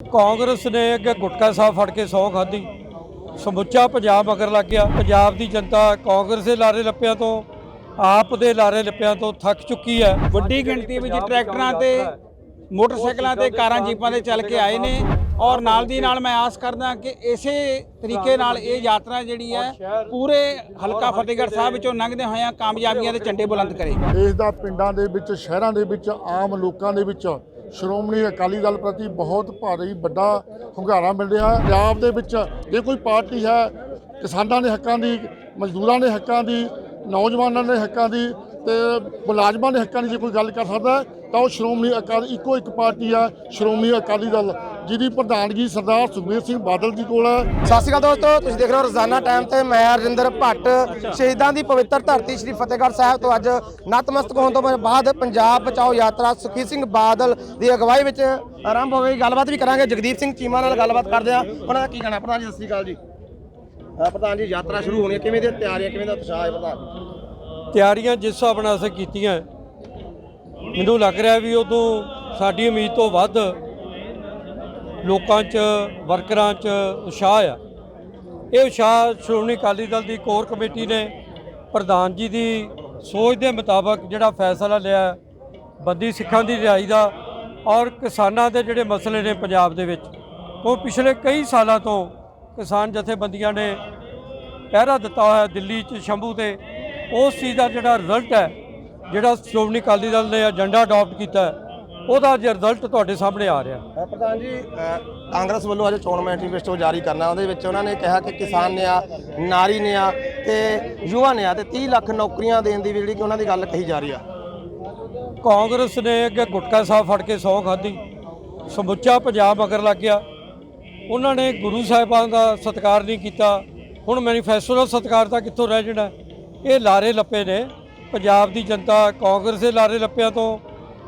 ਕਾਂਗਰਸ ਨੇ ਅੱਗੇ ਗੁਟਕਾ ਸਾਹਿਬ ਫੜ ਕੇ ਸੌ ਖਾਧੀ। ਸਮੁੱਚਾ ਪੰਜਾਬ ਮਗਰ ਲੱਗ ਗਿਆ। ਪੰਜਾਬ ਦੀ ਜਨਤਾ ਕਾਂਗਰਸ ਦੇ ਲਾਰੇ ਲੱਪਿਆਂ ਤੋਂ ਆਪ ਦੇ ਲਾਰੇ ਲੱਪਿਆਂ ਤੋਂ ਥੱਕ ਚੁੱਕੀ ਹੈ। ਵੱਡੀ ਗਿਣਤੀ ਵਿੱਚ ਟਰੈਕਟਰਾਂ ਤੇ ਮੋਟਰਸਾਈਕਲਾਂ ਤੇ ਕਾਰਾਂ ਜੀਪਾਂ ਤੇ ਚੱਲ ਕੇ ਆਏ ਨੇ। ਔਰ ਨਾਲ ਦੀ ਨਾਲ ਮੈਂ ਆਸ ਕਰਦਾ ਕਿ ਇਸੇ ਤਰੀਕੇ ਨਾਲ ਇਹ ਯਾਤਰਾ ਜਿਹੜੀ ਹੈ ਪੂਰੇ ਹਲਕਾ ਫਤਿਹਗੜ੍ਹ ਸਾਹਿਬ ਵਿੱਚੋਂ ਲੰਘਦੇ ਹੋਇਆਂ ਕਾਮਯਾਬੀਆਂ ਦੇ ਝੰਡੇ ਬੁਲੰਦ ਕਰੇ ਦੇਸ਼ ਦਾ ਪਿੰਡਾਂ ਦੇ ਵਿੱਚ ਸ਼ਹਿਰਾਂ ਦੇ ਵਿੱਚ ਆਮ ਲੋਕਾਂ ਦੇ ਵਿੱਚ ਸ਼੍ਰੋਮਣੀ ਅਕਾਲੀ ਦਲ ਪ੍ਰਤੀ ਬਹੁਤ ਭਾਰੀ ਵੱਡਾ ਹੁੰਗਾਰਾ ਮਿਲ ਰਿਹਾ ਹੈ। ਪੰਜਾਬ ਦੇ ਵਿੱਚ ਜੇ ਕੋਈ ਪਾਰਟੀ ਹੈ, ਕਿਸਾਨਾਂ ਦੇ ਹੱਕਾਂ ਦੀ, ਮਜ਼ਦੂਰਾਂ ਦੇ ਹੱਕਾਂ ਦੀ, ਨੌਜਵਾਨਾਂ ਦੇ ਹੱਕਾਂ ਦੀ ਤੇ ਮੁਲਾਜ਼ਮਾਂ ਦੇ ਹੱਕਾਂ ਦੀ ਜੇ ਕੋਈ ਗੱਲ ਕਰ ਸਕਦਾ ਤਾਂ ਉਹ ਸ਼੍ਰੋਮਣੀ ਅਕਾਲੀ, ਇੱਕੋ ਇੱਕ ਪਾਰਟੀ ਹੈ, ਸ਼੍ਰੋਮਣੀ ਅਕਾਲੀ ਦਲ। ਜਿਹਦੀ ਪ੍ਰਧਾਨਗੀ ਸਰਦਾਰ ਸੁਖਬੀਰ ਸਿੰਘ ਬਾਦਲ ਜੀ ਕੋਲ ਹੈ। ਸਤਿ ਸ਼੍ਰੀ ਅਕਾਲ ਦੋਸਤੋ ਤੁਸੀਂ ਦੇਖ ਰਹੇ ਹੋ ਰੋਜ਼ਾਨਾ ਟਾਈਮ ਤੇ ਮੈਂ ਰਜਿੰਦਰ ਭੱਟ। ਸ਼ਹੀਦਾਂ ਦੀ ਪਵਿੱਤਰ ਧਰਤੀ ਸ੍ਰੀ ਫਤਿਹਗੜ੍ਹ ਸਾਹਿਬ ਤੋਂ ਅੱਜ ਨਤਮਸਤਕ ਹੋਣ ਤੋਂ ਬਾਅਦ ਪੰਜਾਬ ਬਚਾਓ ਯਾਤਰਾ ਸੁਖੀ ਸਿੰਘ ਬਾਦਲ ਦੀ ਅਗਵਾਈ ਵਿੱਚ ਆਰੰਭ ਹੋ ਗਈ ਗੱਲਬਾਤ ਵੀ ਕਰਾਂਗੇ। ਜਗਦੀਪ ਸਿੰਘ ਚੀਮਾ ਨਾਲ ਗੱਲਬਾਤ ਕਰਦੇ ਆ ਉਹਨਾਂ ਦਾ ਕੀ ਕਹਿਣਾ? ਪ੍ਰਧਾਨ ਜੀ ਸਤਿ ਸ਼੍ਰੀ ਅਕਾਲ ਜੀ। ਪ੍ਰਧਾਨ ਜੀ ਯਾਤਰਾ ਸ਼ੁਰੂ ਹੋਣੀ ਹੈ। ਕਿਵੇਂ ਦੀ ਤਿਆਰੀਆਂ ਕਿਵੇਂ ਦਾ ਉਤਸ਼ਾਹ ਹੈ ਪ੍ਰਧਾਨ? ਤਿਆਰੀਆਂ ਜਿਸ ਹਿਸਾਬ ਨਾਲ ਅਸੀਂ ਕੀਤੀਆਂ ਮੈਨੂੰ ਲੱਗ ਰਿਹਾ ਵੀ ਉਦੋਂ ਸਾਡੀ ਉਮੀਦ ਤੋਂ ਵੱਧ ਲੋਕਾਂ 'ਚ, ਵਰਕਰਾਂ 'ਚ ਉਤਸ਼ਾਹ ਆ। ਇਹ ਉਤਸ਼ਾਹ ਸ਼੍ਰੋਮਣੀ ਅਕਾਲੀ ਦਲ ਦੀ ਕੋਰ ਕਮੇਟੀ ਨੇ ਪ੍ਰਧਾਨ ਜੀ ਦੀ ਸੋਚ ਦੇ ਮੁਤਾਬਕ ਜਿਹੜਾ ਫੈਸਲਾ ਲਿਆ, ਬੰਦੀ ਸਿੱਖਾਂ ਦੀ ਰਿਹਾਈ ਦਾ ਔਰ ਕਿਸਾਨਾਂ ਦੇ ਜਿਹੜੇ ਮਸਲੇ ਨੇ ਪੰਜਾਬ ਦੇ ਵਿੱਚ, ਉਹ ਪਿਛਲੇ ਕਈ ਸਾਲਾਂ ਤੋਂ ਕਿਸਾਨ ਜਥੇਬੰਦੀਆਂ ਨੇ ਪਹਿਰਾ ਦਿੱਤਾ ਹੋਇਆ ਦਿੱਲੀ 'ਚ ਸ਼ੰਭੂ ਤੇ, ਉਸ ਚੀਜ਼ ਦਾ ਜਿਹੜਾ ਰਿਜ਼ਲਟ ਹੈ, ਜਿਹੜਾ ਸ਼੍ਰੋਮਣੀ ਅਕਾਲੀ ਦਲ ਨੇ ਏਜੰਡਾ ਅਡਾਪਟ ਕੀਤਾ ਉਹਦਾ ਰਿਜ਼ਲਟ ਤੁਹਾਡੇ ਸਾਹਮਣੇ ਆ ਰਿਹਾ। ਅ, ਪ੍ਰਧਾਨ ਜੀ ਅ, ਕਾਂਗਰਸ ਵੱਲੋਂ ਅੱਜ ਚੋਣ ਮੈਨੀਫੈਸਟੋ ਜਾਰੀ ਕਰਨਾ ਉਹਦੇ ਵਿੱਚ ਉਹਨਾਂ ਨੇ ਕਿਹਾ ਕਿ ਕਿਸਾਨ ਨੇ ਆ ਨਾਰੀ ਨੇ ਆ ਤੇ ਯੁਵਾ ਨੇ ਆ ਤੇ 30 ਲੱਖ ਨੌਕਰੀਆਂ ਦੇਣ ਦੀ ਵੀ ਜਿਹੜੀ ਕਿ ਉਹਨਾਂ ਦੀ ਗੱਲ ਕਹੀ ਜਾ ਰਹੀ ਆ। ਕਾਂਗਰਸ ਨੇ ਅੱਗੇ ਗੁਟਕਾ ਸਾਹਿਬ ਫੜ ਕੇ ਸੌ ਖਾਧੀ ਸਮੁੱਚਾ ਪੰਜਾਬ ਮਗਰ ਲੱਗ ਗਿਆ। ਉਹਨਾਂ ਨੇ ਗੁਰੂ ਸਾਹਿਬਾਨ ਦਾ ਸਤਿਕਾਰ ਨਹੀਂ ਕੀਤਾ ਹੁਣ ਮੈਨੀਫੈਸਟੋ ਦਾ ਸਤਿਕਾਰ ਤਾਂ ਕਿੱਥੋਂ ਰਹਿ ਜਾਣਾ? ਇਹ ਲਾਰੇ ਲੱਪੇ ਨੇ ਪੰਜਾਬ ਦੀ ਜਨਤਾ ਕਾਂਗਰਸ ਦੇ ਲਾਰੇ ਲੱਪਿਆਂ ਤੋਂ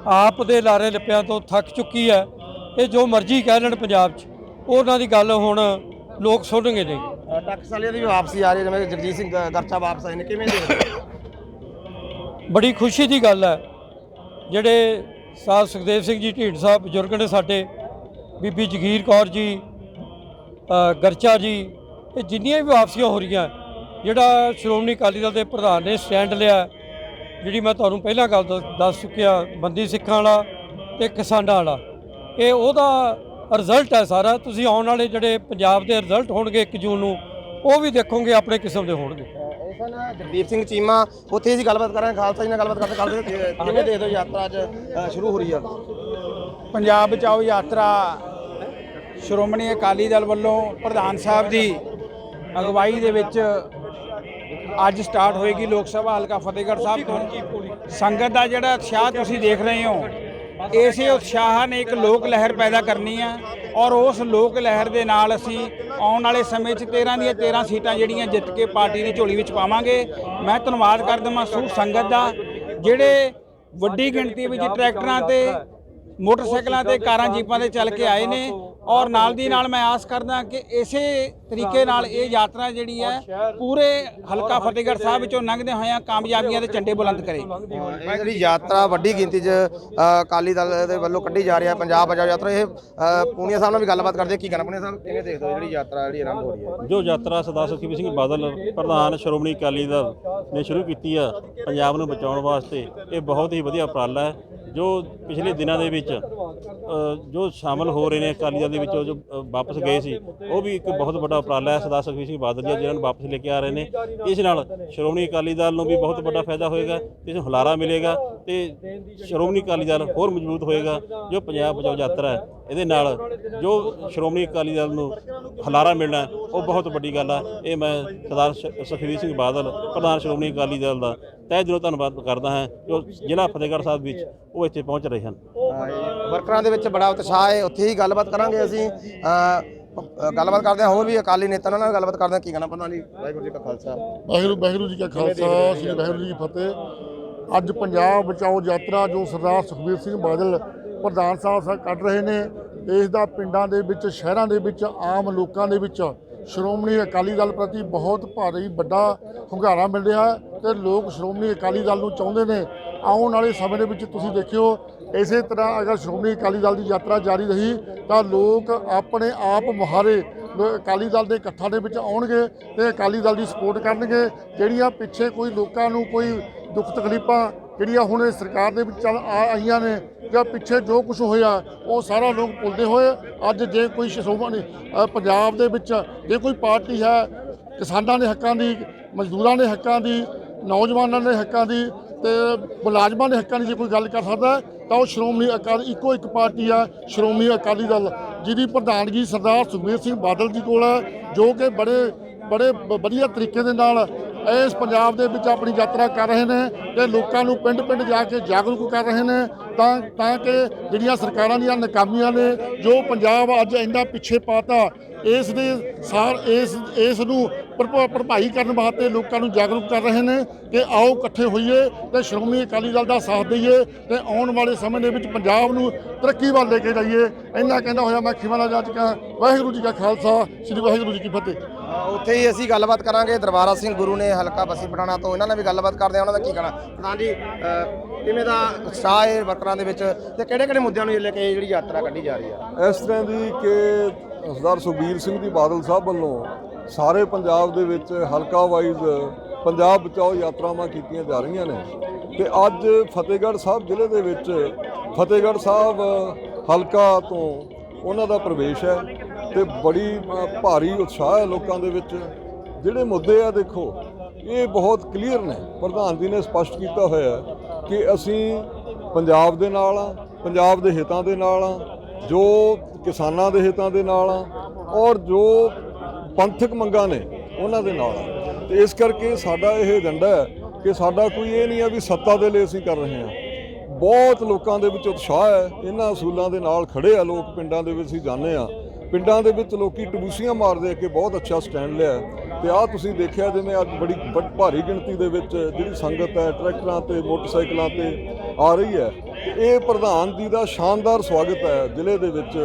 ਆਪ ਦੇ ਲਾਰੇ ਲੱਪਿਆਂ ਤੋਂ ਥੱਕ ਚੁੱਕੀ ਹੈ। ਇਹ ਜੋ ਮਰਜ਼ੀ ਕਹਿ ਲੈਣ ਪੰਜਾਬ 'ਚ ਉਹਨਾਂ ਦੀ ਗੱਲ ਹੁਣ ਲੋਕ ਸੁਣਨਗੇ ਨਹੀਂ। ਅ, ਟਕਸਾਲੀਆਂ ਦੀ ਵੀ ਵਾਪਸੀ ਆ ਰਹੀ ਹੈ ਜਿਵੇਂ ਜਗਜੀਤ ਸਿੰਘ ਗਰਚਾ ਵਾਪਸ ਆਏ ਨੇ ਕਿਵੇਂ ਦੇ ਬੜੀ ਖੁਸ਼ੀ ਦੀ ਗੱਲ ਹੈ ਜਿਹੜੇ ਸਾਧ ਸੁਖਦੇਵ ਸਿੰਘ ਜੀ ਢੀਂਡ ਸਾਹਿਬ ਬਜ਼ੁਰਗ ਨੇ ਸਾਡੇ ਬੀਬੀ ਜਗੀਰ ਕੌਰ ਜੀ ਗਰਚਾ ਜੀ ਇਹ ਜਿੰਨੀਆਂ ਵੀ ਵਾਪਸੀਆਂ ਹੋ ਰਹੀਆਂ ਜਿਹੜਾ ਸ਼੍ਰੋਮਣੀ ਅਕਾਲੀ ਦਲ ਦੇ ਪ੍ਰਧਾਨ ਨੇ ਸਟੈਂਡ ਲਿਆ ਜਿਹੜੀ ਮੈਂ ਤੁਹਾਨੂੰ ਪਹਿਲਾਂ ਗੱਲ ਦੱਸ- ਦੱਸ ਚੁੱਕਿਆ ਬੰਦੀ ਸਿੱਖਾਂ ਵਾਲਾ ਤੇ ਕਿਸਾਨਾਂ ਵਾਲਾ ਇਹ ਉਹਦਾ ਰਿਜ਼ਲਟ ਹੈ ਸਾਰਾ। ਤੁਸੀਂ ਆਉਣ ਵਾਲੇ ਜਿਹੜੇ ਪੰਜਾਬ ਦੇ ਰਿਜ਼ਲਟ ਹੋਣਗੇ 1 ਜੂਨ ਨੂੰ ਉਹ ਵੀ ਦੇਖੋਗੇ ਆਪਣੇ ਕਿਸਮ ਦੇ ਹੋਣਗੇ। ਜਗਦੀਪ ਸਿੰਘ ਚੀਮਾ ਉੱਥੇ ਅਸੀਂ ਗੱਲਬਾਤ ਕਰਾਂਗੇ ਖਾਲਸਾ ਜੀ ਨਾਲ ਗੱਲਬਾਤ ਕਰਦੇ ਕਰਦੇ ਕਿਵੇਂ ਦੇ ਦਿਓ ਯਾਤਰਾ ਅੱਜ ਸ਼ੁਰੂ ਹੋ ਰਹੀ ਆ? ਪੰਜਾਬ ਬਚਾਓ ਯਾਤਰਾ। ਸ਼੍ਰੋਮਣੀ ਅਕਾਲੀ ਦਲ ਵੱਲੋਂ ਪ੍ਰਧਾਨ ਸਾਹਿਬ ਦੀ ਅਗਵਾਈ ਦੇ ਵਿੱਚ ਅੱਜ ਸਟਾਰਟ ਹੋਏਗੀ ਲੋਕ ਸਭਾ ਹਲਕਾ ਫਤਿਹਗੜ੍ਹ ਸਾਹਿਬ ਤੋਂ। ਸੰਗਤ ਦਾ ਜਿਹੜਾ ਉਤਸ਼ਾਹ ਤੁਸੀਂ ਦੇਖ ਰਹੇ ਹੋ, ਇਸੇ ਉਤਸ਼ਾਹ ਨੇ ਇੱਕ ਲੋਕ ਲਹਿਰ ਪੈਦਾ ਕਰਨੀ ਆ ਔਰ ਉਸ ਲੋਕ ਲਹਿਰ ਦੇ ਨਾਲ ਅਸੀਂ ਆਉਣ ਵਾਲੇ ਸਮੇਂ 'ਚ 13 ਦੀਆਂ 13 ਸੀਟਾਂ ਜਿਹੜੀਆਂ ਜਿੱਤ ਕੇ ਪਾਰਟੀ ਦੀ ਝੋਲੀ ਵਿੱਚ ਪਾਵਾਂਗੇ। ਮੈਂ ਧੰਨਵਾਦ ਕਰ ਹਾਂ ਸੂ ਸੰਗਤ ਦਾ, ਜਿਹੜੇ ਵੱਡੀ ਗਿਣਤੀ ਵਿੱਚ ਟਰੈਕਟਰਾਂ ਤੇ, ਮੋਟਰਸਾਈਕਲਾਂ ਤੇ, ਕਾਰਾਂ, ਜੀਪਾਂ ਤੇ ਚੱਲ ਕੇ ਆਏ ਨੇ। ਔਰ ਨਾਲ ਦੀ ਨਾਲ ਮੈਂ ਆਸ ਕਰਦਾ ਕਿ ਇਸੇ ਤਰੀਕੇ ਨਾਲ ਇਹ ਯਾਤਰਾ ਜਿਹੜੀ ਹੈ ਪੂਰੇ ਹਲਕਾ ਫਤਿਹਗੜ੍ਹ ਸਾਹਿਬ ਵਿੱਚੋਂ ਲੰਘਦੇ ਹੋਇਆਂ ਕਾਮਯਾਬੀਆਂ ਦੇ ਝੰਡੇ ਬੁਲੰਦ ਕਰੇ। ਇਹ ਜਿਹੜੀ ਯਾਤਰਾ ਵੱਡੀ ਗਿਣਤੀ 'ਚ ਅ, ਅਕਾਲੀ ਦਲ ਦੇ ਵੱਲੋਂ ਕੱਢੀ ਜਾ ਰਹੀ ਹੈ ਪੰਜਾਬ ਬਚਾਓ ਯਾਤਰਾ ਇਹ ਪੂਨੀਆ ਸਾਹਿਬ ਨਾਲ ਵੀ ਗੱਲਬਾਤ ਕਰਦੇ ਕੀ ਕਹਿਣਾ ਪੂਨੀਆ ਸਾਹਿਬ? ਕਿਵੇਂ ਦੇਖਦੇ ਹੋ ਜਿਹੜੀ ਯਾਤਰਾ ਜਿਹੜੀ ਆਰੰਭ ਹੋ ਰਹੀ ਹੈ? ਜੋ ਯਾਤਰਾ ਸਰਦਾਰ ਸੁਖਬੀਰ ਸਿੰਘ ਬਾਦਲ ਪ੍ਰਧਾਨ ਸ਼੍ਰੋਮਣੀ ਅਕਾਲੀ ਦਲ ਨੇ ਸ਼ੁਰੂ ਕੀਤੀ ਆ ਪੰਜਾਬ ਨੂੰ ਬਚਾਉਣ ਵਾਸਤੇ ਇਹ ਬਹੁਤ ਹੀ ਵਧੀਆ ਉਪਰਾਲਾ ਹੈ। ਜੋ ਪਿਛਲੇ ਦਿਨਾਂ ਦੇ ਵਿੱਚ ਜੋ ਸ਼ਾਮਲ ਹੋ ਰਹੇ ਨੇ ਅਕਾਲੀ ਦਲ ਦੇ ਵਿੱਚ, ਉਹ ਜੋ ਵਾਪਸ ਗਏ ਸੀ, ਉਹ ਵੀ ਇੱਕ ਬਹੁਤ ਵੱਡਾ ਉਪਰਾਲਾ ਹੈ, ਸਰਦਾਰ ਸੁਖਬੀਰ ਸਿੰਘ ਬਾਦਲ ਜੀ ਜਿਹਨਾਂ ਨੂੰ ਵਾਪਸ ਲੈ ਕੇ ਆ ਰਹੇ ਨੇ। ਇਸ ਨਾਲ ਸ਼੍ਰੋਮਣੀ ਅਕਾਲੀ ਦਲ ਨੂੰ ਵੀ ਬਹੁਤ ਵੱਡਾ ਫਾਇਦਾ ਹੋਏਗਾ, ਤੇ ਇਸ ਨੂੰ ਹੁਲਾਰਾ ਮਿਲੇਗਾ, ਤੇ ਸ਼੍ਰੋਮਣੀ ਅਕਾਲੀ ਦਲ ਹੋਰ ਮਜ਼ਬੂਤ ਹੋਏਗਾ, ਜੋ ਪੰਜਾਬ ਬਚਾਓ ਯਾਤਰਾ ਹੈ। ਇਹਦੇ ਨਾਲ ਜੋ ਸ਼੍ਰੋਮਣੀ ਅਕਾਲੀ ਦਲ ਨੂੰ ਹੁਲਾਰਾ ਮਿਲਣਾ ਉਹ ਬਹੁਤ ਵੱਡੀ ਗੱਲ ਆ। ਇਹ ਮੈਂ ਸਰਦਾਰ ਸ਼- ਸੁਖਬੀਰ ਸਿੰਘ ਬਾਦਲ, ਪ੍ਰਧਾਨ ਸ਼੍ਰੋਮਣੀ ਅਕਾਲੀ ਦਲ ਦਾ ਤਹਿ ਦਿਲੋਂ ਧੰਨਵਾਦ ਕਰਦਾ ਹਾਂ ਜੋ ਜ਼ਿਲ੍ਹਾ ਫਤਿਹਗੜ੍ਹ ਸਾਹਿਬ ਵਿੱਚ ਉਹ ਇੱਥੇ ਪਹੁੰਚ ਰਹੇ ਹਨ। ਵਰਕਰਾਂ ਦੇ ਵਿੱਚ ਬੜਾ ਉਤਸ਼ਾਹ ਹੈ ਉੱਥੇ ਹੀ ਗੱਲਬਾਤ ਕਰਾਂਗੇ ਅਸੀਂ। ਗੱਲਬਾਤ ਕਰਦੇ ਹਾਂ ਹੋਰ ਵੀ ਅਕਾਲੀ ਨੇਤਾਵਾਂ ਨਾਲ ਗੱਲਬਾਤ ਕਰਦੇ ਹਾਂ। ਕੀ ਕਹਿਣਾ ਪ੍ਰਧਾਨ ਜੀ ਵਾਹਿਗੁਰੂ ਜੀ ਕਾ ਖਾਲਸਾ। ਵਾਹਿਗੁਰੂ ਵਾਹਿਗੁਰੂ ਜੀ ਕਾ ਖਾਲਸਾ ਸ੍ਰੀ ਵਾਹਿਗੁਰੂ ਜੀ ਕੀ ਫਤਿਹ। ਅੱਜ ਪੰਜਾਬ ਬਚਾਓ ਯਾਤਰਾ ਜੋ ਸਰਦਾਰ ਸੁਖਬੀਰ ਸਿੰਘ ਬਾਦਲ ਪ੍ਰਧਾਨ ਸਾਹਿਬ ਸਾ ਕੱਢ ਰਹੇ ਨੇ ਦੇਸ਼ ਦਾ ਪਿੰਡਾਂ ਦੇ ਵਿੱਚ ਸ਼ਹਿਰਾਂ ਦੇ ਵਿੱਚ ਆਮ ਲੋਕਾਂ ਦੇ ਵਿੱਚ ਸ਼੍ਰੋਮਣੀ ਅਕਾਲੀ ਦਲ ਪ੍ਰਤੀ ਬਹੁਤ ਭਾਰੀ ਵੱਡਾ ਹੁੰਗਾਰਾ ਮਿਲ ਰਿਹਾ ਹੈ। ਤੇ ਲੋਕ ਸ਼੍ਰੋਮਣੀ ਅਕਾਲੀ ਦਲ ਨੂੰ ਚਾਹੁੰਦੇ ਨੇ ਆਉਣ ਵਾਲੇ ਸਮੇਂ ਦੇ ਵਿੱਚ ਤੁਸੀਂ ਦੇਖਿਓ, ਇਸੇ ਤਰ੍ਹਾਂ ਅਗਰ ਸ਼੍ਰੋਮਣੀ ਅਕਾਲੀ ਦਲ ਦੀ ਯਾਤਰਾ ਜਾਰੀ ਰਹੀ, ਤਾਂ ਲੋਕ ਆਪਣੇ ਆਪ ਮੁਹਾਰੇ ਅਕਾਲੀ ਦਲ ਦੇ ਇਕੱਠਾਂ ਦੇ ਵਿੱਚ ਆਉਣਗੇ ਤੇ ਅਕਾਲੀ ਦਲ ਦੀ ਸਪੋਰਟ ਕਰਨਗੇ। ਜਿਹੜੀਆਂ ਪਿੱਛੇ ਕੋਈ ਲੋਕਾਂ ਨੂੰ ਕੋਈ ਦੁੱਖ ਤਕਲੀਫਾਂ ਜਿਹੜੀਆਂ ਹੁਣ ਸਰਕਾਰ ਦੇ ਵਿੱਚ ਚੱਲ ਆਈਆਂ ਨੇ ਜਾਂ ਪਿੱਛੇ ਜੋ ਕੁਝ ਹੋਇਆ, ਉਹ ਸਾਰਾ ਲੋਕ ਭੁੱਲਦੇ ਹੋਏ ਅੱਜ ਜੇ ਕੋਈ ਸ਼੍ਰੋਮਣੀ ਪੰਜਾਬ ਦੇ ਵਿੱਚ ਜੇ ਕੋਈ ਪਾਰਟੀ ਹੈ, ਕਿਸਾਨਾਂ ਦੇ ਹੱਕਾਂ ਦੀ, ਮਜ਼ਦੂਰਾਂ ਦੇ ਹੱਕਾਂ ਦੀ ਨੌਜਵਾਨਾਂ ਦੇ ਹੱਕਾਂ ਦੀ ਤੇ ਮੁਲਾਜ਼ਮਾਂ ਦੇ ਹੱਕਾਂ ਦੀ ਜੇ ਕੋਈ ਗੱਲ ਕਰ ਸਕਦਾ, ਤਾਂ ਉਹ ਸ਼੍ਰੋਮਣੀ ਅਕਾਲੀ, ਇੱਕੋ ਇੱਕ ਪਾਰਟੀ ਆ, ਸ਼੍ਰੋਮਣੀ ਅਕਾਲੀ ਦਲ, ਜਿਹਦੀ ਪ੍ਰਧਾਨਗੀ ਸਰਦਾਰ ਸੁਖਬੀਰ ਸਿੰਘ ਬਾਦਲ ਜੀ ਕੋਲ ਹੈ ਜੋ ਕਿ ਬੜੇ ਬੜੇ ਬ- ਵਧੀਆ ਤਰੀਕੇ ਦੇ ਨਾਲ ਇਸ ਪੰਜਾਬ ਦੇ ਵਿੱਚ ਆਪਣੀ ਯਾਤਰਾ ਕਰ ਰਹੇ ਨੇ ਤੇ ਲੋਕਾਂ ਨੂੰ ਪਿੰਡ-ਪਿੰਡ ਜਾ ਕੇ ਜਾਗਰੂਕ ਕਰ ਰਹੇ ਨੇ, ਤਾਂ ਤਾਂ ਕਿ ਜਿਹੜੀਆਂ ਸਰਕਾਰਾਂ ਦੀਆਂ ਨਾਕਾਮੀਆਂ ਨੇ, ਜੋ ਪੰਜਾਬ ਅੱਜ ਇੰਨਾ ਪਿੱਛੇ ਪਾਤਾ ਇਸ ਦੇ ਸਾਰ ਇਸ ਇਸ ਨੂੰ ਭਰਪਾ- ਭਰਪਾਈ ਕਰਨ ਵਾਸਤੇ ਲੋਕਾਂ ਨੂੰ ਜਾਗਰੂਕ ਕਰ ਰਹੇ ਨੇ ਕਿ ਆਓ ਇਕੱਠੇ ਹੋਈਏ ਤੇ ਸ਼੍ਰੋਮਣੀ ਅਕਾਲੀ ਦਲ ਦਾ ਸਾਥ ਦਈਏ ਤੇ ਆਉਣ ਵਾਲੇ ਸਮੇਂ ਦੇ ਵਿੱਚ ਪੰਜਾਬ ਨੂੰ ਤਰੱਕੀ ਵੱਲ ਲੈ ਕੇ ਜਾਈਏ। ਇੰਨਾ ਕਹਿੰਦਾ ਹੋਇਆ ਮੈਂ ਖਿਮਾਲਾ ਜਾ ਚੁੱਕਾ ਵਾਹਿਗੁਰੂ ਜੀ ਕਾ ਖਾਲਸਾ ਸ੍ਰੀ ਵਾਹਿਗੁਰੂ ਜੀ ਕੀ ਫਤਿਹ। ਉੱਥੇ ਹੀ ਅਸੀਂ ਗੱਲਬਾਤ ਕਰਾਂਗੇ। ਦਰਬਾਰਾ ਸਿੰਘ ਗੁਰੂ ਨੇ ਹਲਕਾ ਬਸੀ ਪਠਾਣਾ ਤੋਂ ਇਹਨਾਂ ਨਾਲ ਵੀ ਗੱਲਬਾਤ ਕਰਦੇ ਆ ਉਹਨਾਂ ਦਾ ਕੀ ਕਹਿਣਾ? ਪ੍ਰਧਾਨ ਜੀ ਕਿਵੇਂ ਦਾ ਉਤਸ਼ਾਹ ਹੈ ਵਰਕਰਾਂ ਦੇ ਵਿੱਚ? ਤੇ ਕਿਹੜੇ ਕਿਹੜੇ ਮੁੱਦਿਆਂ ਨੂੰ ਲੈ ਕੇ ਇਹ ਜਿਹੜੀ ਯਾਤਰਾ ਕੱਢੀ ਜਾ ਰਹੀ ਆ ਇਸ ਤਰ੍ਹਾਂ ਦੀ ਕਿ ਸਰਦਾਰ ਸੁਖਬੀਰ ਸਿੰਘ ਜੀ ਬਾਦਲ ਸਾਹਿਬ ਵੱਲੋਂ ਸਾਰੇ ਪੰਜਾਬ ਦੇ ਵਿੱਚ ਹਲਕਾ ਵਾਈਜ਼ ਪੰਜਾਬ ਬਚਾਓ ਯਾਤਰਾਵਾਂ ਕੀਤੀਆਂ ਜਾ ਰਹੀਆਂ ਨੇ। ਤੇ ਅੱਜ ਫਤਿਹਗੜ੍ਹ ਸਾਹਿਬ ਜ਼ਿਲ੍ਹੇ ਦੇ ਵਿੱਚ ਫਤਿਹਗੜ੍ਹ ਸਾਹਿਬ ਹਲਕਾ ਤੋਂ ਉਹਨਾਂ ਦਾ ਪ੍ਰਵੇਸ਼ ਹੈ ਤੇ ਬੜੀ ਭਾਰੀ ਉਤਸ਼ਾਹ ਹੈ ਲੋਕਾਂ ਦੇ ਵਿੱਚ। ਜਿਹੜੇ ਮੁੱਦੇ ਆ ਦੇਖੋ, ਇਹ ਬਹੁਤ ਕਲੀਅਰ ਨੇ। ਪ੍ਰਧਾਨ ਜੀ ਨੇ ਸਪਸ਼ਟ ਕੀਤਾ ਹੋਇਆ ਕਿ ਅਸੀਂ ਪੰਜਾਬ ਦੇ ਨਾਲ ਆ ਪੰਜਾਬ ਦੇ ਹਿੱਤਾਂ ਦੇ ਨਾਲ ਆ ਜੋ ਕਿਸਾਨਾਂ ਦੇ ਹਿੱਤਾਂ ਦੇ ਨਾਲ ਆ ਔਰ ਜੋ ਪੰਥਕ ਮੰਗਾਂ ਨੇ ਉਹਨਾਂ ਦੇ ਨਾਲ ਆ। ਤੇ ਇਸ ਕਰਕੇ ਸਾਡਾ ਇਹ ਏਜੰਡਾ ਹੈ ਕਿ ਸਾਡਾ ਕੋਈ ਇਹ ਨਹੀਂ ਆ ਵੀ ਸੱਤਾ ਦੇ ਲਈ ਅਸੀਂ ਕਰ ਰਹੇ ਹਾਂ। ਬਹੁਤ ਲੋਕਾਂ ਦੇ ਵਿੱਚ ਉਤਸ਼ਾਹ ਹੈ, ਇਹਨਾਂ ਅਸੂਲਾਂ ਦੇ ਨਾਲ ਖੜੇ ਆ ਲੋਕ, ਪਿੰਡਾਂ ਦੇ ਵਿੱਚ ਅਸੀਂ ਜਾਂਦੇ ਆ ਪਿੰਡਾਂ ਦੇ ਵਿੱਚ ਲੋਕੀ ਟਬੂਸੀਆਂ ਮਾਰਦੇ ਆ ਕਿ ਬਹੁਤ ਅੱਛਾ ਸਟੈਂਡ ਲਿਆ ਤੇ ਆਹ ਤੁਸੀਂ ਦੇਖਿਆ ਜਿਵੇਂ ਅੱਜ ਬੜੀ ਬ- ਭਾਰੀ ਗਿਣਤੀ ਦੇ ਵਿੱਚ ਜਿਹੜੀ ਸੰਗਤ ਹੈ, ਟਰੈਕਟਰਾਂ ਤੇ, ਮੋਟਰਸਾਈਕਲਾਂ ਤੇ ਆ ਰਹੀ ਹੈ। ਇਹ ਪ੍ਰਧਾਨ ਜੀ ਦਾ ਸ਼ਾਨਦਾਰ ਸਵਾਗਤ ਹੈ ਜ਼ਿਲ੍ਹੇ ਦੇ ਵਿੱਚ,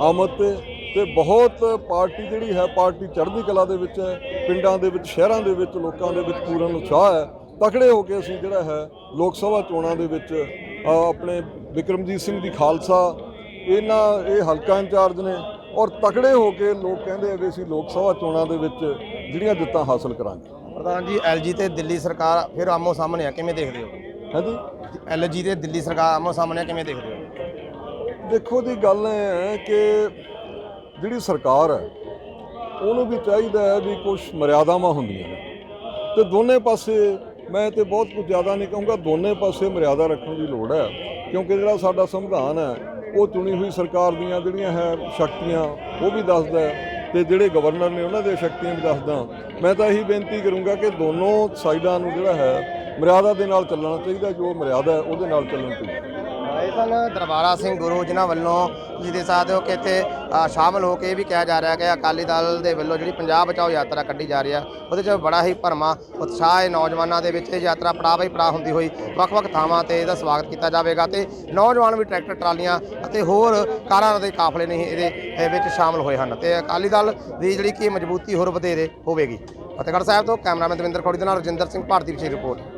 ਆਮਦ ਤੇ ਤੇ ਬਹੁਤ ਪਾਰਟੀ ਜਿਹੜੀ ਹੈ, ਪਾਰਟੀ ਚੜ੍ਹਦੀ ਕਲਾ ਦੇ ਵਿੱਚ ਹੈ, ਪਿੰਡਾਂ ਦੇ ਵਿੱਚ, ਸ਼ਹਿਰਾਂ ਦੇ ਵਿੱਚ, ਲੋਕਾਂ ਦੇ ਵਿੱਚ ਪੂਰਨ ਉਤਸ਼ਾਹ ਹੈ। ਤਕੜੇ ਹੋ ਕੇ ਅਸੀਂ ਜਿਹੜਾ ਹੈ, ਲੋਕ ਸਭਾ ਚੋਣਾਂ ਦੇ ਵਿੱਚ ਆਪਣੇ ਵਿਕਰਮਜੀਤ ਸਿੰਘ ਦੀ ਖਾਲਸਾ, ਇਹਨਾਂ, ਇਹ ਹਲਕਾ ਇੰਚਾਰਜ ਨੇ ਔਰ ਤਕੜੇ ਹੋ ਕੇ ਲੋਕ ਕਹਿੰਦੇ ਆ ਵੀ ਅਸੀਂ ਲੋਕ ਸਭਾ ਚੋਣਾਂ ਦੇ ਵਿੱਚ ਜਿਹੜੀਆਂ ਜਿੱਤਾਂ ਹਾਸਲ ਕਰਾਂਗੇ। ਪ੍ਰਧਾਨ ਜੀ ਐਲਜੀ ਤੇ ਦਿੱਲੀ ਸਰਕਾਰ ਫਿਰ ਆਮੋ ਸਾਹਮਣੇ ਆ, ਕਿਵੇਂ ਦੇਖਦੇ ਹੋ? ਹਾਂਜੀ ਐਲਜੀ ਦੇ ਦਿੱਲੀ ਸਰਕਾਰ ਆਮੋ ਸਾਹਮਣੇ ਕਿਵੇਂ ਦੇਖਦੇ ਹੋ? ਦੇਖੋ ਦੀ ਗੱਲ ਇਹ ਹੈ ਕਿ ਜਿਹੜੀ ਸਰਕਾਰ ਹੈ, ਉਹਨੂੰ ਵੀ ਚਾਹੀਦਾ ਹੈ ਵੀ ਕੁਝ ਮਰਿਆਦਾਵਾਂ ਹੁੰਦੀਆਂ ਨੇ। ਤੇ ਦੋਨੇ ਪਾਸੇ ਮੈਂ ਤੇ ਬਹੁਤ ਕੁਝ ਜ਼ਿਆਦਾ ਨਹੀਂ ਕਹੂੰਗਾ, ਦੋਨੇ ਪਾਸੇ ਮਰਿਆਦਾ ਰੱਖਣ ਦੀ ਲੋੜ ਹੈ। ਕਿਉਂਕਿ ਜਿਹੜਾ ਸਾਡਾ ਸੰਵਿਧਾਨ ਹੈ, ਉਹ ਚੁਣੀ ਹੋਈ ਸਰਕਾਰ ਦੀਆਂ ਜਿਹੜੀਆਂ ਹੈ ਸ਼ਕਤੀਆਂ, ਉਹ ਵੀ ਦੱਸਦਾ ਹੈ। ਤੇ ਜਿਹੜੇ ਗਵਰਨਰ ਨੇ ਉਹਨਾਂ ਦੀਆਂ ਸ਼ਕਤੀਆਂ ਵੀ ਦੱਸਦਾ। ਮੈਂ ਤਾਂ ਇਹੀ ਬੇਨਤੀ ਕਰੂੰਗਾ ਕਿ ਦੋਨੋਂ ਸਾਈਡਾਂ ਨੂੰ ਜਿਹੜਾ ਹੈ ਮਰਿਆਦਾ ਦੇ ਨਾਲ ਚੱਲਣਾ ਚਾਹੀਦਾ ਜੋ ਮਰਿਆਦਾ ਹੈ ਉਹਦੇ ਨਾਲ ਚੱਲਣ ਚਾਹੀਦਾ। ਇਹ ਸਨ ਦਰਬਾਰਾ ਸਿੰਘ ਗੁਰੂ ਜਿਨ੍ਹਾਂ ਵੱਲੋਂ ਤੁਸੀਂ ਦੇ ਸਕਦੇ ਹੋ ਕਿ ਇੱਥੇ ਅ, ਸ਼ਾਮਲ ਹੋ ਕੇ ਇਹ ਵੀ ਕਿਹਾ ਜਾ ਰਿਹਾ ਕਿ ਅਕਾਲੀ ਦਲ ਦੇ ਵੱਲੋਂ ਜਿਹੜੀ ਪੰਜਾਬ ਬਚਾਓ ਯਾਤਰਾ ਕੱਢੀ ਜਾ ਰਹੀ ਆ ਉਹਦੇ 'ਚ ਬੜਾ ਹੀ ਭਰਮਾ ਉਤਸ਼ਾਹ ਹੈ ਨੌਜਵਾਨਾਂ ਦੇ ਵਿੱਚ। ਇਹ ਯਾਤਰਾ ਪੜਾਅ ਬਈ ਪੜਾਅ ਹੁੰਦੀ ਹੋਈ ਵੱਖ-ਵੱਖ ਥਾਵਾਂ ਤੇ ਇਹਦਾ ਸਵਾਗਤ ਕੀਤਾ ਜਾਵੇਗਾ ਤੇ ਨੌਜਵਾਨ ਵੀ ਟਰੈਕਟਰ ਟਰਾਲੀਆਂ ਅਤੇ ਹੋਰ ਕਾਰਾਂ ਦੇ ਕਾਫਲੇ ਨਹੀਂ ਇਹਦੇ ਇਹ ਵਿੱਚ ਸ਼ਾਮਲ ਹੋਏ ਹਨ। ਤੇ ਅਕਾਲੀ ਦਲ ਦੀ ਜਿਹੜੀ ਕਿ ਮਜ਼ਬੂਤੀ ਹੋਰ ਵਧੇਰੇ ਹੋਵੇਗੀ। ਫਤਿਹਗੜ੍ਹ ਸਾਹਿਬ ਤੋਂ ਕੈਮਰਾਮੈਨ ਦਵਿੰਦਰ ਖੋੜੀ ਦੇ ਨਾਲ ਰਜਿੰਦਰ ਸਿੰਘ ਭਾਰਤੀ ਵਿਸ਼ੇਸ਼ ਰਿਪੋਰਟ।